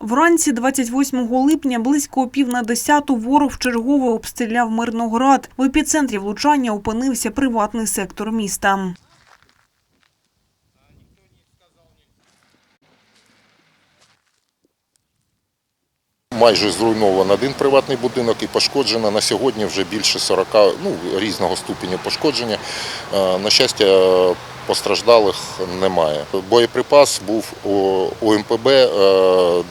Вранці 28 липня близько пів на десяту ворог вчергово обстріляв Мирноград. В епіцентрі влучання опинився приватний сектор міста. Майже зруйновано один приватний будинок і пошкоджено на сьогодні вже більше 40 ну, різного ступеню пошкодження. Е, На щастя, постраждалих немає. Боєприпас був у МПБ е,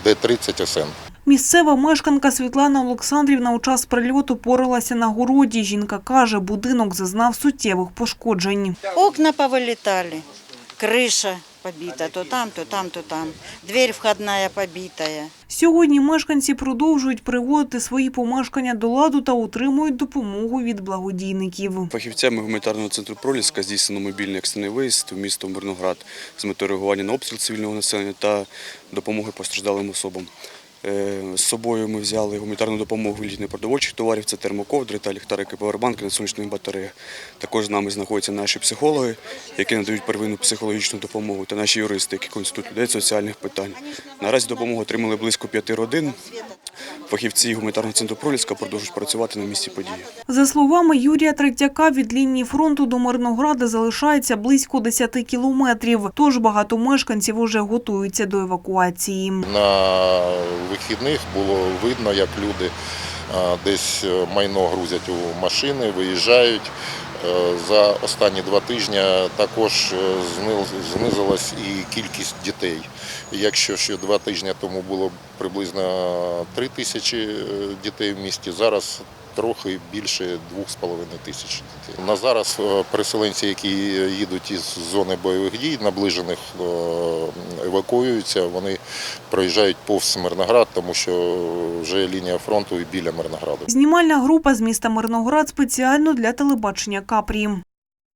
Д-30 СН. Місцева мешканка Світлана Олександрівна у час прильоту поралася на городі. Жінка каже, будинок зазнав суттєвих пошкоджень. Окна повилітали, крыша побита, то там, то там, то там. Дверь входная побитая. Сьогодні мешканці продовжують приводити свої помешкання до ладу та отримують допомогу від благодійників. Фахівцями гуманітарного центру Проліска здійснено мобільний екстрений виїзд в місто Мирноград з метою реагування на обстріл цивільного населення та допомоги постраждалим особам. Е, З собою ми взяли гуманітарну допомогу від непродовольчих товарів, це термоковдри та ліхтарики павербанки на сонячних батареях. Також з нами знаходяться наші психологи, які надають первинну психологічну допомогу, та наші юристи, які консультують людей соціальних питань. Наразі допомогу отримали близько п'яти родин. Фахівці гуманітарного центру Проліска продовжують працювати на місці події. За словами Юрія Третяка, від лінії фронту до Мирнограда залишається близько 10 кілометрів. Тож багато мешканців уже готуються до евакуації. На вихідних було видно, як люди е, десь майно грузять у машини, виїжджають. Е, За останні два тижні також е, знизилась і кількість дітей. Якщо ще два тижні тому було приблизно три тисячі е, дітей в місті, зараз трохи більше двох з половиною тисяч дітей. На зараз е, переселенці, які їдуть із зони бойових дій, наближених е, евакуюються, вони проїжджають повз Мирноград, тому що вже лінія фронту і біля Мирнограду. Знімальна група з міста Мирноград спеціально для телебачення Капрі.